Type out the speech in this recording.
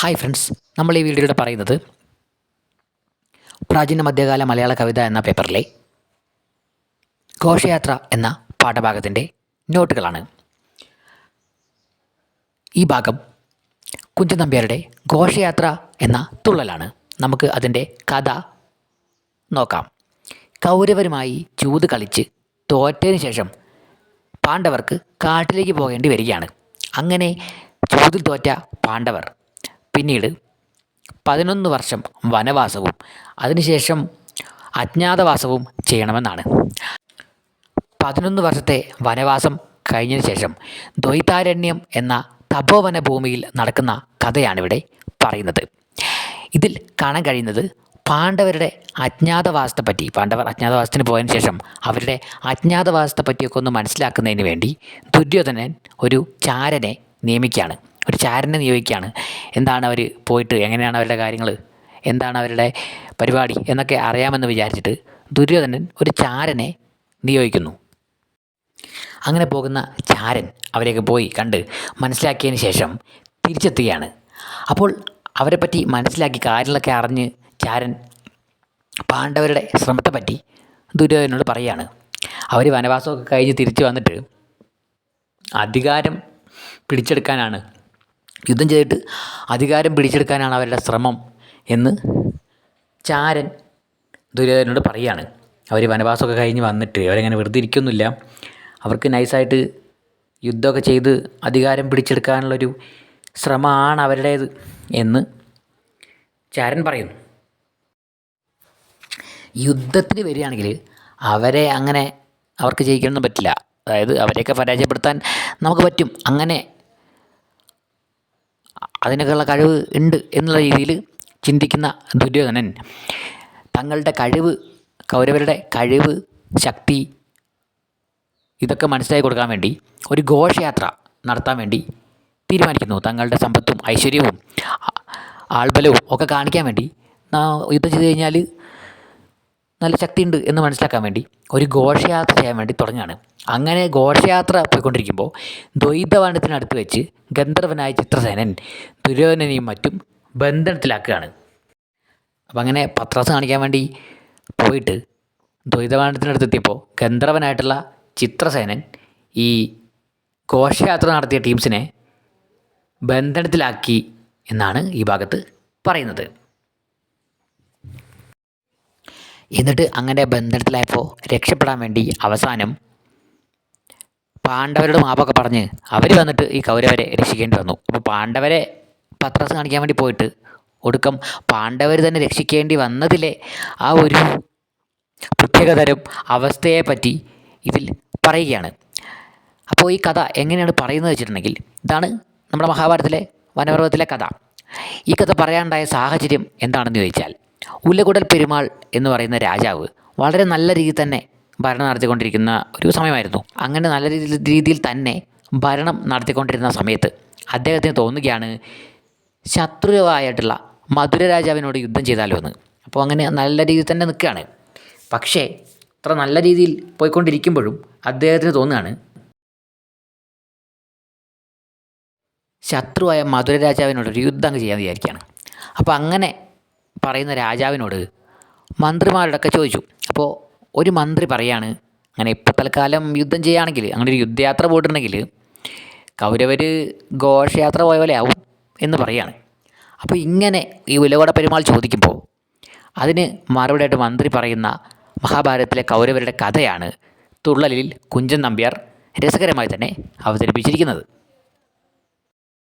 Hi friends നമ്മൾ ഈ വീഡിയോയിലൂടെ പറയുന്നത് പ്രാചീന മധ്യകാല മലയാള കവിത എന്ന പേപ്പറിലെ ഘോഷയാത്ര എന്ന പാഠഭാഗത്തിന്റെ നോട്ടുകളാണ്. ഈ ഭാഗം കുഞ്ചൻ നമ്പ്യാരുടെ ഘോഷയാത്ര എന്ന തുള്ളലാണ്. നമുക്ക് അതിന്റെ കഥ നോക്കാം. കൗരവരുമായി ചൂത് കളിച്ച് തോറ്റതിന് ശേഷം പാണ്ഡവർക്ക് കാട്ടിലേക്ക് പോകേണ്ടി വരികയാണ്. അങ്ങനെ ചൂതിൽ തോറ്റ പാണ്ഡവർ പിന്നീട് പതിനൊന്ന് വർഷം വനവാസവും അതിനുശേഷം അജ്ഞാതവാസവും ചെയ്യണമെന്നാണ്. പതിനൊന്ന് വർഷത്തെ വനവാസം കഴിഞ്ഞതിന് ശേഷം ദ്വൈതാരണ്യം എന്ന തപോവന ഭൂമിയിൽ നടക്കുന്ന കഥയാണിവിടെ പറയുന്നത്. ഇതിൽ കാണാൻ കഴിയുന്നത് പാണ്ഡവരുടെ അജ്ഞാതവാസത്തെ പറ്റി പാണ്ഡവർ അജ്ഞാതവാസത്തിന് പോയതിനു ശേഷം അവരുടെ അജ്ഞാതവാസത്തെ പറ്റിയൊക്കെ ഒന്ന് മനസ്സിലാക്കുന്നതിന് വേണ്ടി ദുര്യോധനൻ ഒരു ചാരനെ നിയമിക്കുകയാണ്. ഒരു ചാരനെ നിയോഗിക്കുകയാണ്. എന്താണ് അവർ പോയിട്ട് എങ്ങനെയാണ് അവരുടെ കാര്യങ്ങൾ എന്താണ് അവരുടെ പരിപാടി എന്നൊക്കെ അറിയാമെന്ന് വിചാരിച്ചിട്ട് ദുര്യോധനൻ ഒരു ചാരനെ നിയോഗിക്കുന്നു. അങ്ങനെ പോകുന്ന ചാരൻ അവരെയൊക്കെ പോയി കണ്ട് മനസ്സിലാക്കിയതിന് ശേഷം തിരിച്ചെത്തുകയാണ്. അപ്പോൾ അവരെ അവരെപ്പറ്റി മനസ്സിലാക്കി കാര്യങ്ങളൊക്കെ അറിഞ്ഞ് ചാരൻ പാണ്ഡവരുടെ ശ്രമത്തെപ്പറ്റി ദുര്യോധനോട് പറയുകയാണ് അവർ വനവാസമൊക്കെ കഴിഞ്ഞ് തിരിച്ചു വന്നിട്ട് അധികാരം പിടിച്ചെടുക്കാനാണ് യുദ്ധം ചെയ്തിട്ട് അധികാരം പിടിച്ചെടുക്കാനാണ് അവരുടെ ശ്രമം എന്ന് ചാരൻ ദുര്യോധനോട് പറയുകയാണ് അവർ വനവാസമൊക്കെ കഴിഞ്ഞ് വന്നിട്ട് അവരങ്ങനെ വെറുതെ ഇരിക്കുന്നില്ല. അവർക്ക് നൈസായിട്ട് യുദ്ധമൊക്കെ ചെയ്ത് അധികാരം പിടിച്ചെടുക്കാനുള്ളൊരു ശ്രമമാണ് അവരുടേത് എന്ന് ചാരൻ പറയുന്നു. യുദ്ധത്തിന് വരികയാണെങ്കിൽ അവരെ അങ്ങനെ അവർക്ക് ജയിക്കാനൊന്നും പറ്റില്ല. അതായത് അവരെയൊക്കെ പരാജയപ്പെടുത്താൻ നമുക്ക് പറ്റും. അങ്ങനെ അതിനൊക്കെയുള്ള കഴിവ് ഉണ്ട് എന്നുള്ള രീതിയിൽ ചിന്തിക്കുന്ന ദുര്യോധനൻ തങ്ങളുടെ കഴിവ് കൗരവരുടെ കഴിവ് ശക്തി ഇതൊക്കെ മനസ്സിലാക്കി കൊടുക്കാൻ വേണ്ടി ഒരു ഘോഷയാത്ര നടത്താൻ വേണ്ടി തീരുമാനിക്കുന്നു. തങ്ങളുടെ സമ്പത്തും ഐശ്വര്യവും ആൾബലവും ഒക്കെ കാണിക്കാൻ വേണ്ടി യുദ്ധം ചെയ്ത് കഴിഞ്ഞാൽ നല്ല ശക്തിയുണ്ട് എന്ന് മനസ്സിലാക്കാൻ വേണ്ടി ഒരു ഘോഷയാത്ര ചെയ്യാൻ വേണ്ടി തുടങ്ങുകയാണ്. അങ്ങനെ ഘോഷയാത്ര പോയിക്കൊണ്ടിരിക്കുമ്പോൾ ദ്വൈതവനത്തിനടുത്ത് വെച്ച് ഗന്ധർവനായ ചിത്രസേനൻ ദുര്യോധനനെയും മറ്റും ബന്ധനത്തിലാക്കുകയാണ്. അപ്പം അങ്ങനെ പത്രാസ് കാണിക്കാൻ വേണ്ടി പോയിട്ട് ദ്വൈതവാനത്തിനടുത്തെത്തിയപ്പോൾ ഗന്ധർവനായിട്ടുള്ള ചിത്രസേനൻ ഈ ഘോഷയാത്ര നടത്തിയ ടീംസിനെ ബന്ധനത്തിലാക്കി എന്നാണ് ഈ ഭാഗത്ത് പറയുന്നത്. എന്നിട്ട് അങ്ങനെ ബന്ധനത്തിലായപ്പോൾ രക്ഷപ്പെടാൻ വേണ്ടി അവസാനം പാണ്ഡവരുടെ മാപ്പൊക്കെ പറഞ്ഞ് അവർ വന്നിട്ട് ഈ കൗരവരെ രക്ഷിക്കേണ്ടി വന്നു. അപ്പോൾ പാണ്ഡവരെ പത്രാസ് കാണിക്കാൻ വേണ്ടി പോയിട്ട് ഒടുക്കം പാണ്ഡവർ തന്നെ രക്ഷിക്കേണ്ടി വന്നതിലെ ആ ഒരു പ്രത്യേകതരം അവസ്ഥയെ പറ്റി ഇതിൽ പറയുകയാണ്. അപ്പോൾ ഈ കഥ എങ്ങനെയാണ് പറയുന്നത് വെച്ചിട്ടുണ്ടെങ്കിൽ ഇതാണ് നമ്മുടെ മഹാഭാരതത്തിലെ വനപർവത്തിലെ കഥ. ഈ കഥ പറയാനുണ്ടായ സാഹചര്യം എന്താണെന്ന് ചോദിച്ചാൽ ഉലകുടൽ പെരുമാൾ എന്ന് പറയുന്ന രാജാവ് വളരെ നല്ല രീതിയിൽ തന്നെ ഭരണം നടത്തിക്കൊണ്ടിരിക്കുന്ന ഒരു സമയമായിരുന്നു. അങ്ങനെ നല്ല രീതിയിൽ തന്നെ ഭരണം നടത്തിക്കൊണ്ടിരുന്ന സമയത്ത് അദ്ദേഹത്തിന് തോന്നുകയാണ് ശത്രുവായിട്ടുള്ള മധുര രാജാവിനോട് യുദ്ധം ചെയ്താലോ എന്ന്. അപ്പോൾ അങ്ങനെ നല്ല രീതിയിൽ തന്നെ നിൽക്കുകയാണ്. പക്ഷേ അത്ര നല്ല രീതിയിൽ പോയിക്കൊണ്ടിരിക്കുമ്പോഴും അദ്ദേഹത്തിന് തോന്നുകയാണ് ശത്രുവായ മധുര രാജാവിനോട് ഒരു യുദ്ധം അങ്ങ് ചെയ്യാൻ വിചാരിക്കുകയാണ്. അപ്പോൾ അങ്ങനെ പറയുന്ന രാജാവിനോട് മന്ത്രിമാരോടൊക്കെ ചോദിച്ചു. അപ്പോൾ ഒരു മന്ത്രി പറയാണ് അങ്ങനെ ഇപ്പോൾ തൽക്കാലം യുദ്ധം ചെയ്യുകയാണെങ്കിൽ അങ്ങനെ ഒരു യുദ്ധയാത്ര പോയിട്ടുണ്ടെങ്കിൽ കൗരവർ ഘോഷയാത്ര പോയ പോലെ ആവും എന്ന് പറയാണ്. അപ്പോൾ ഇങ്ങനെ ഈ ഉലവട പെരുമാൾ ചോദിക്കുമ്പോൾ അതിന് മറുപടിയായിട്ട് മന്ത്രി പറയുന്ന മഹാഭാരതത്തിലെ കൗരവരുടെ കഥയാണ് തുള്ളലിൽ കുഞ്ചൻ നമ്പ്യാർ രസകരമായി തന്നെ അവതരിപ്പിച്ചിരിക്കുന്നത്.